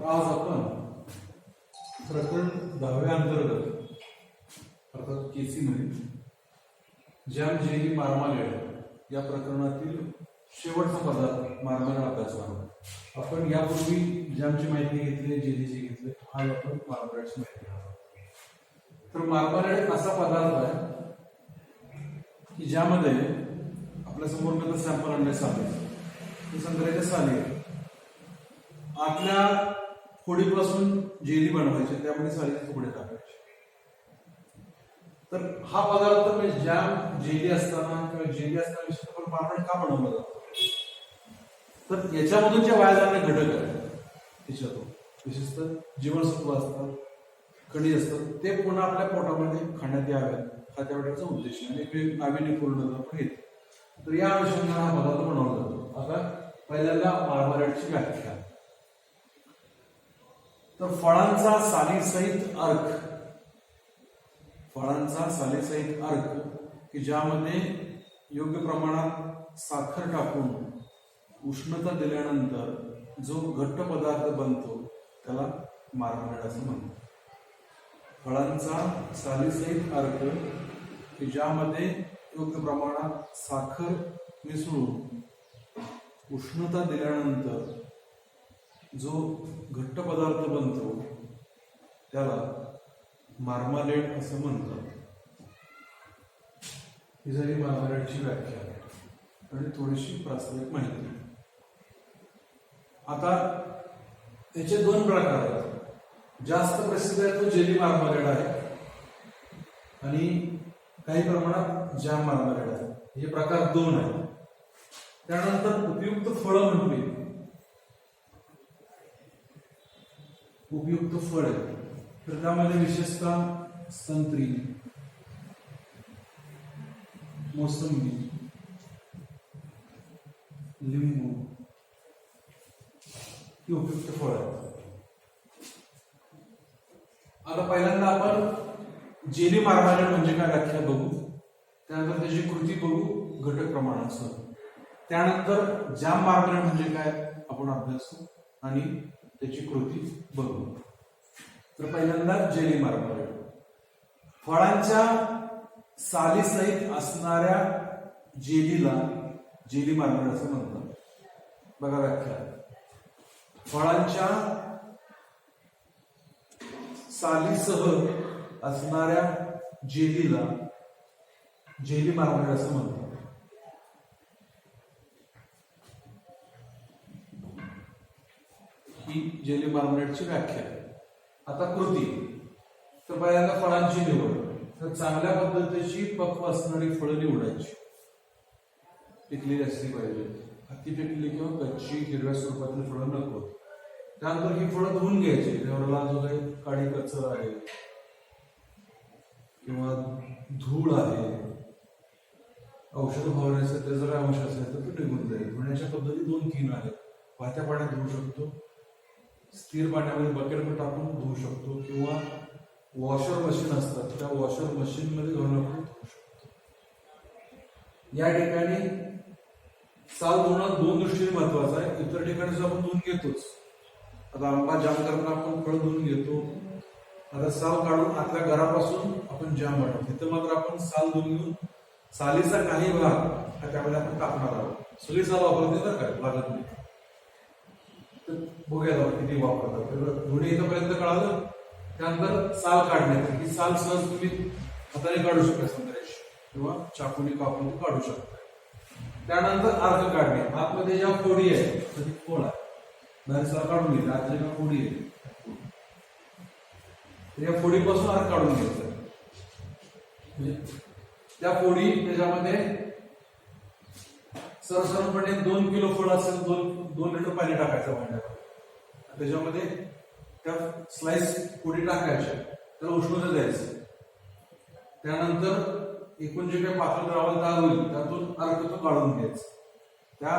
तर आज आपण प्रकरण दहाव्या अंतर्गत अर्थात केसीमध्ये जॅम जेली मार्मालेड या प्रकरणातील शेवटचा पदार्थ मार्मालेड अभ्यासणार आहोत आपण यापूर्वी ज्यामची माहिती घेतली जेलीची घेतली आज आपण मार्मालेडची माहिती घेणार आहोत. तर मार्मालेड असा पदार्थ आहे की ज्यामध्ये आपल्यासमोर मी सॅम्पल आणले साले हे संत्र्याचे साले आतल्या फोडीपासून जेली बनवायची त्यामध्ये साडीचे तुकडे टाकायचे. तर हा पदार्थ म्हणजे ज्या जेली असताना किंवा जेली असताना विशेष पण मार्मालेड का बनवलं जातं? तर याच्यामधून जे वाया जाणारे घटक आहेत त्याच्यातून विशेषतः जीवनसत्व असतात कडी असतात ते पुन्हा आपल्या पोटामध्ये खाण्यात याव्यात हा त्यावेळेचा उद्देश आहे. आणि एक नाविन्यपूर्ण आपण घेतो तर या अनुषंगाने हा पदार्थ बनवला जातो. आता पहिल्यांदा मार्मारेटची व्याख्या. तर फळांचा सालीसहित अर्क. फळांचा सालीसहित अर्क की ज्यामध्ये योग्य प्रमाणात साखर टाकून उष्णता दिल्यानंतर जो घट्ट पदार्थ बनतो त्याला मार्मारेट असं म्हणतात. फळांचा सालीसहित अर्क की ज्यामध्ये योग्य प्रमाणात साखर मिसळून उष्णता दिल्यानंतर जो घट्ट पदार्थ बनतो त्याला मार्मालेट असं म्हणतात. ही झाली मार्मालेटची व्याख्या. आणि थोडीशी प्रास्ताविक माहिती. आता याचे दोन प्रकार आहेत. जास्त प्रसिद्ध आहे तो जेली मार्मालेट आहे आणि काही प्रमाणात जाम मार्मालेट आहे. हे प्रकार दोन आहेत. त्यानंतर उपयुक्त फळं म्हणून उपयुक्त फळ आहे. तर त्यामध्ये विशेषतः संत्री मोसंबी लिंबू ही उपयुक्त फळ आहेत. आता पहिल्यांदा आपण जेली मार्गाने म्हणजे काय व्याख्या बघू. त्यानंतर त्याची कृती बघू घटक प्रमाणासह त्यानंतर जाम मार्गाने म्हणजे काय? आपण अभ्यासू आणि त्याची कृती बघू. तर पहिल्यांदा जेली मार्मालेट फळांच्या सालीसहित असणाऱ्या जेलीला जेली मार्मालेट असं म्हणतात. बघा व्याख्या. फळांच्या सालीसह असणाऱ्या जेलीला जेली मार्मालेट असं म्हणतात. ही जेली मार्मालेटची व्याख्या. आहे आता कृती. तर पहिल्यांदा फळांची निवड. तर चांगल्या पद्धतीची पक्व असणारी फळं निवडायची. पिकलेली असली पाहिजे. अति पिकलेली किंवा कच्ची हिरव्या स्वरूपातली फळं नको. त्यानंतर ही फळं धुवून घ्यायची. त्यावरला जो काही काळी कचरा आहे किंवा धूळ आहे औषध फवारण्याचं ते जर अंश असेल तर ते निघून जाईल. धुण्याच्या पद्धती दोन तीन आहेत. वाहत्या पाण्यात धुवू शकतो. स्थिर पाण्यामध्ये बकेटमध्ये टाकून धुवू शकतो किंवा वॉशर मशीन असतात त्या वॉशर मशीन मध्ये घालून आपण धुवू शकतो या ठिकाणी साल धुणं दोन दृष्टीने महत्वाचं आहे. इतर ठिकाणी सुद्धा आपण धुवून घेतोच. आता आंबा जाम करताना आपण फळ धुवून घेतो. आता साल काढून आपल्या घरापासून आपण जाम बनवतो तिथं मात्र आपण साल धुवून घेऊन सालीचा काही भाग हा त्यामध्ये आपण टाकणार आहोत. सगळी साल वापरते तर काय? लागत नाही. बघूया जाऊ किती वापरतात. धुणे इथंपर्यंत कळालं त्यानंतर साल काढण्याची. ही साल सहज तुम्ही हाताने काढू शकता संदेश किंवा चाकूने कापून काढू शकता. त्यानंतर अर्क काढणे. आतमध्ये ज्या फोडी आहे तर ती फोड आहे. बाहेर साल काढून घेतली आतल्या ज्या फोडी आहे या फोडीपासून अर्क काढून घ्यायचं. म्हणजे त्या फोडी त्याच्यामध्ये सरसरपणे दोन किलो फळ असेल दोन दोन लिटर पाणी टाकायचं भांड्याला त्याच्यामध्ये त्या स्लाइस पोळी टाकायच्या त्याला उष्णता द्यायचं. त्यानंतर एकूण जे काही पातळ द्रावण दाग होईल त्यातून अर्क तो काढून घ्यायचा. त्या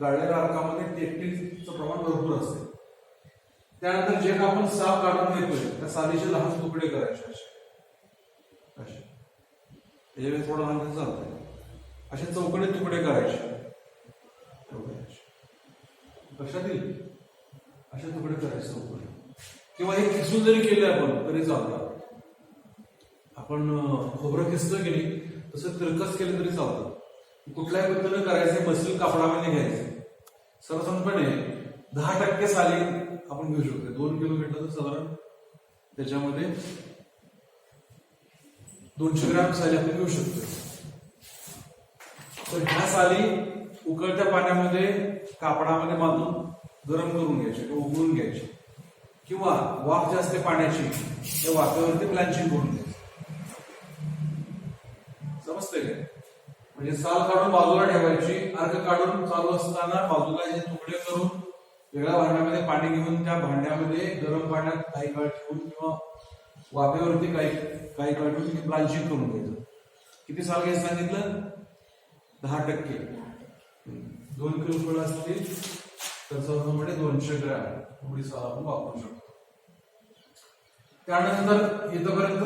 गाळलेल्या अर्कामध्ये टेक्टिनचं प्रमाण भरपूर असते. त्यानंतर जे काही आपण साप काढून घेतोय त्या सालीचे लहान तुकडे करायचे असे. असे. त्याच्यावेळी थोडं लहान चालतंय. असे चौकडे तुकडे करायचे एवढे असे. लक्षात येईल. अशा तुकडे करायचं उकडे किंवा हे किसून जरी केलं आपण तरी चालतं. आपण खोबरं खिसलं की नाही तसं तिरकस केलं तरी चालतं. कुठल्याही पद्धतीनं करायचं मसल कापडामध्ये घ्यायचे सर्वसाधारणपणे दहा टक्के साली आपण घेऊ शकतो. दोन किलो घेतलं तर साधारण त्याच्यामध्ये दोनशे ग्रॅम साली आपण घेऊ शकतो. तर ह्या साली उकळत्या पाण्यामध्ये कापडामध्ये बांधून गरम करून घ्यायचे किंवा उघडून घ्यायचे किंवा वाफ जास्त पाण्याची त्या वाफेवरती ब्लँचिंग करून घ्यायची. समजते काय म्हणजे साल काढून बाजूला ठेवायची अर्क काढून चालू असताना बाजूला हे तुकडे करून वेगळ्या भांड्यामध्ये पाणी घेऊन त्या भांड्यामध्ये गरम पाण्यात काही काळ ठेवून किंवा वाफेवरती काही काही काळ ठेवून ब्लांचिंग करून घ्यायचं. किती साल घ्यायचं सांगितलं? दहा टक्के. दोन किलो असतील तर सर्वमध्ये म्हणजे दोनशे ग्रॅम. एवढी साल आपण वापरू शकतो. त्यानंतर इथपर्यंत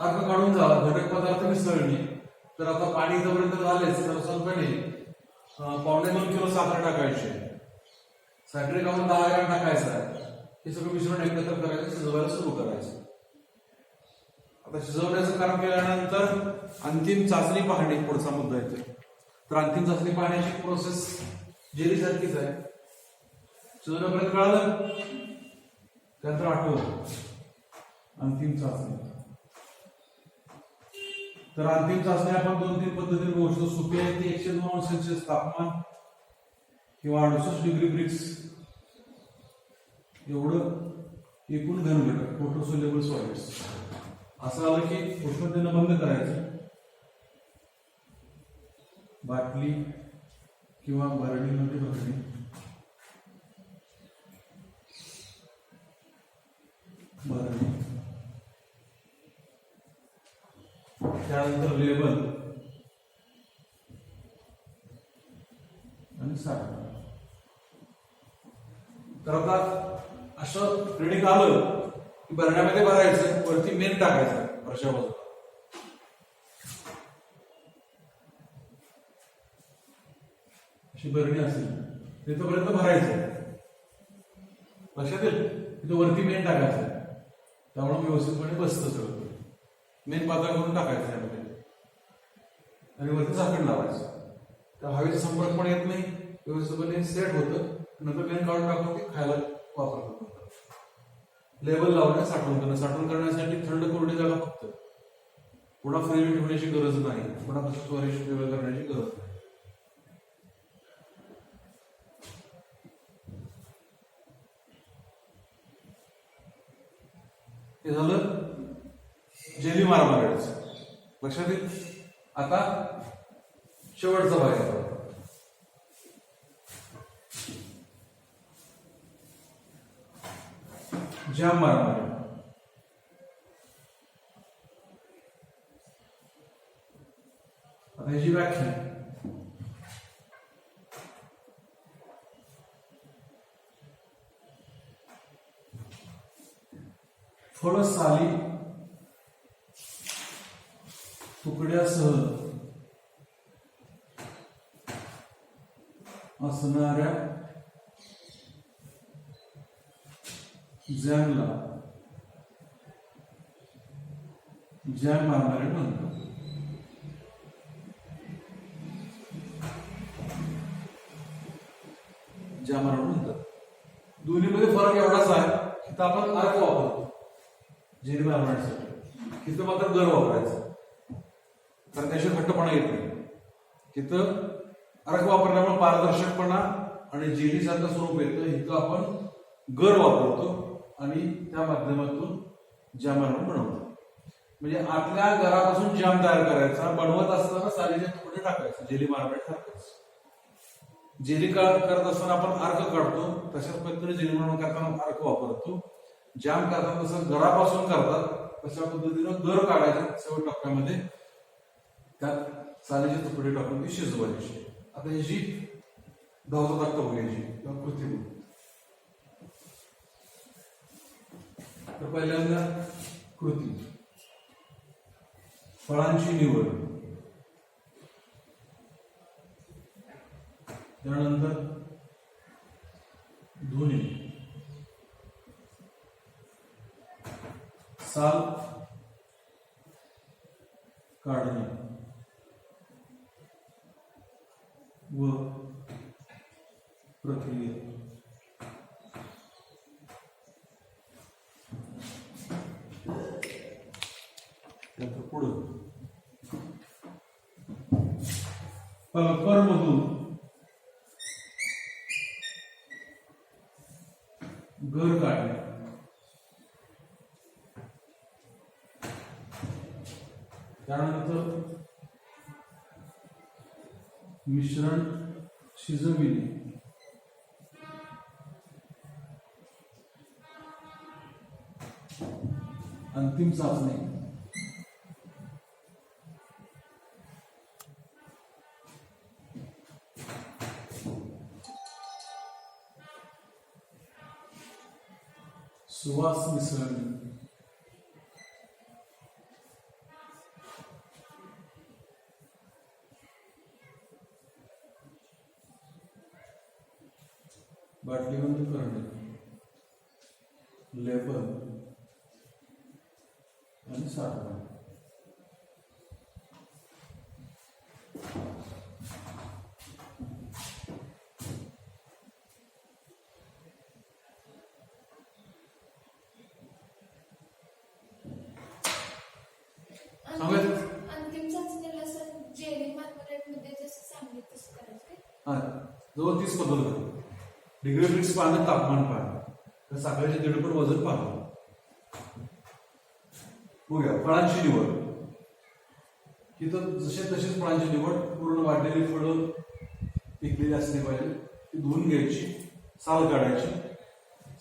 अर्क काढून झाला घटक पदार्थ मिसळणे. तर आता पाणी इथपर्यंत झालेच तर संपणे पावणे दोन किलो साखर टाकायची. साखरे काढून दहा ग्रॅम टाकायचा. हे सगळं मिश्रण एकत्र करायचं शिजवायला सुरू करायचं. आता शिजवण्याचं काम केल्यानंतर अंतिम चाचणी पाहणे पुढचा मुद्दा येतो तर अंतिम चाचणी पाहण्याची प्रोसेस जेली सारखीच आहे. शिजवण्यापर्यंत कळालं? त्यानंतर आठवलं. अंतिम चाचणी. तर अंतिम चाचणी आपण दोन तीन पद्धतीने बघू शकतो. सुपी आहे ती एकशे नव्वद सेल्सिअस तापमान किंवा अडुसष्ट डिग्री ब्रिक्स. एवढं एकूण घन घटक फोटोसोलेबल सॉलिड्स असं आलं की उष्णतेनं बंद करायचं. बाटली किंवा भरणीमध्ये भरणी भरणे त्यानंतर लेबल. आणि साखर तर आता असं ट्रेनिंग आलं की भरण्यामध्ये भरायचं वरती मेन टाकायचं वर्षापासून ची भरणी असेल तिथपर्यंत भरायचं. लक्षात येईल? तिथं वरती मेन टाकायचं. त्यामुळे व्यवस्थितपणे बसतं सगळं. मेन पातळ करून टाकायचं त्यामध्ये. आणि वरती झाकण लावायचं. तर हवेचा संपर्क पण येत नाही व्यवस्थितपणे सेट होतं. नंतर मेन काढून टाकून ते खायला वापरतात लेबल लावणं साठवण करणं. साठवण करण्यासाठी थंड कोरडी जागा फक्त. पुन्हा फ्रीज ठेवण्याची गरज नाही. पुन्हा स्टोरेज करण्याची गरज नाही. हे झालं जेली मारमारेच लक्षात येईल? आता शेवटचा भाग आहे जाम मारमारे आता ह्याची व्याख्या फळ साली तुकड्यासह असणाऱ्या जॅमला जॅम मारणारे म्हणतात जॅम मारणारे म्हणतात दोन्हीमध्ये फरक एवढाच आहे की आपण अर्थ वापरतो. जेरी होण्यासाठी तिथं मात्र गर वापरायचं. कारण त्याशिवाय घट्टपणा येत नाही. तिथं अर्क वापरल्यामुळे पारदर्शकपणा आणि जेलीसारखं स्वरूप येतं इथं आपण गर वापरतो आणि त्या माध्यमातून जॅम बनवतो. म्हणजे आपल्या घरापासून जॅम तयार करायचा बनवत असताना सालीचे तुकडे टाकायचं जेली मार्बेट टाकायचं जेली करत असताना आपण अर्क काढतो तशाच पद्धतीने जेली बनवून करताना अर्क वापरतो. जॅम करताना जसं घरापासून करतात तशा पद्धतीनं गर काढायचा शेवट टप्प्यामध्ये. त्यात सालीचे तुकडे टाकून ती शिजवायची. आता ह्याची धावता तक्ता बघायची किंवा कृती तर पहिल्यांदा कृती. फळांची निवड. त्यानंतर धुणे. साल काढणे व प्रक्रिया त्यानंतर पुढं मधून घर काढणे त्यानंतर मिश्रण शिजविणे. अंतिम चाचणी. बाटलीबंद करणे लेबल आणि साठवण? अंतिम चाचणीला सर जेली मध्ये जसं सांगितलं तसं करायचं काय? हा जवळ तीस पद्धत डिग्री फिक्स पाहणं तापमान पाहिलं तर साखरेचे दीडपट वजन पाहतो. बघूया फळांची निवड. तिथं जसे तशीच फळांची निवड पूर्ण वाढलेली फळं पिकलेली असली पाहिजे. ती धुवून घ्यायची साल काढायची.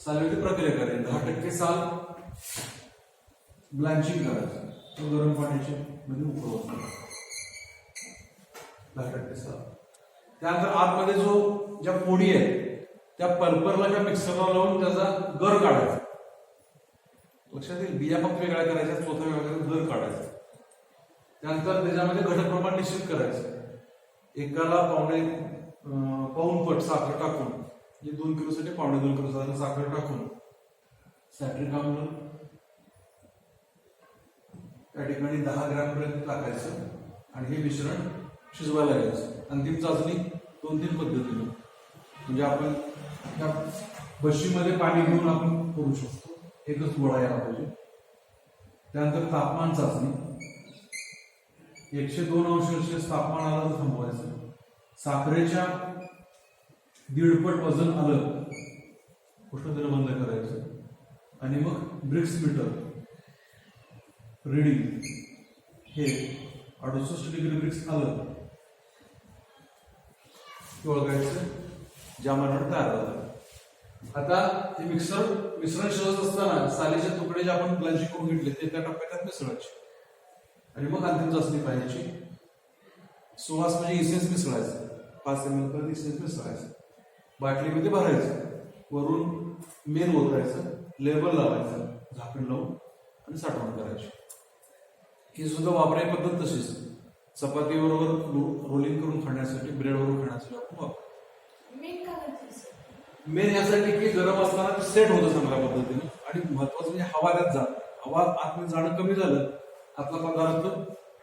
सालवेची प्रक्रिया करायची. दहा टक्के साल ब्लँचिंग करायचं. तो गरम पाण्याच्या मध्ये उकळवून दहा टक्के साल. त्यानंतर आतमध्ये जो ज्या पोडी आहेत त्या पल्परला त्या मिक्सरला लावून त्याचा गर काढायचा. लक्षात येईल बिया फक्त वेगळ्या करायच्या चौथा वेगळा गर काढायचा. त्यानंतर त्याच्यामध्ये घटक प्रमाण निश्चित करायचं. एकाला पावणे पाऊन पाऊण पट साखर टाकून म्हणजे दोन किलोसाठी पावणे दोन किलो साधारण साखर टाकून सॅट्रिक आम्ल त्या ठिकाणी दहा ग्रॅम पर्यंत टाकायचं आणि हे मिश्रण शिजवायला घ्यायचं. अंतिम चाचणी दोन तीन पद्धतीने. म्हणजे आपण त्या बशीमध्ये पाणी घेऊन आपण करू शकतो. एकच गोळा यायला पाहिजे. त्यानंतर तापमान चाचणी. एकशे दोन अंश सेल्सिअस तापमान आलं तर थांबवायचं. साखरेच्या दीडपट वजन आलं उष्णतेनं बंद करायचं. आणि मग ब्रिक्स मीटर रिडिंग हे अडुसष्ट डिग्री ब्रिक्स आलं ओळखायचं. ज्या मनावर तयार होतात आता हे मिक्सर मिश्रण शिजत असताना सालीचे तुकडे जे आपण ब्लॅन्चिंग करून घेतले ते त्या टप्प्यात मिसळायचे. आणि मग अंतिम चाचणी पाहिजे सुवास म्हणजे इसेन्स मिसळायचं. पाच एम एल पर्यंत इसेन्स मिसळायचं. बाटलीमध्ये भरायचं. वरून मेन ओतरायचं लेबल लावायचं झाकण लावून आणि साठवण करायची. ही सुद्धा वापरायची पद्धत तशीच. चपातीबरोबर रोलिंग करून खाण्यासाठी ब्रेडवरून खाण्यासाठी आपण वापरतो. मेन यासाठी की गरम असताना सेट होतं चांगल्या पद्धतीने. आणि महत्वाचं म्हणजे हवा त्यात जात. हवा आतमध्ये जाणं कमी झालं आतला पदार्थ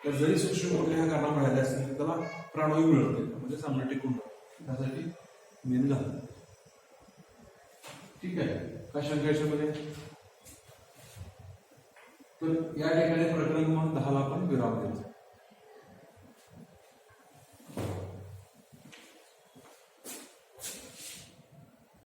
तर जरी सूक्ष्म कुठल्या ह्या कारणामुळे राहिले असतील त्याला प्राणवायू मिळते. म्हणजे चांगलं टिकून त्यासाठी मेन घालतं ठीक आहे. काय शंका याच्यामध्ये? तर या ठिकाणी प्रकरण म्हणून दहाला आपण विराम देतो.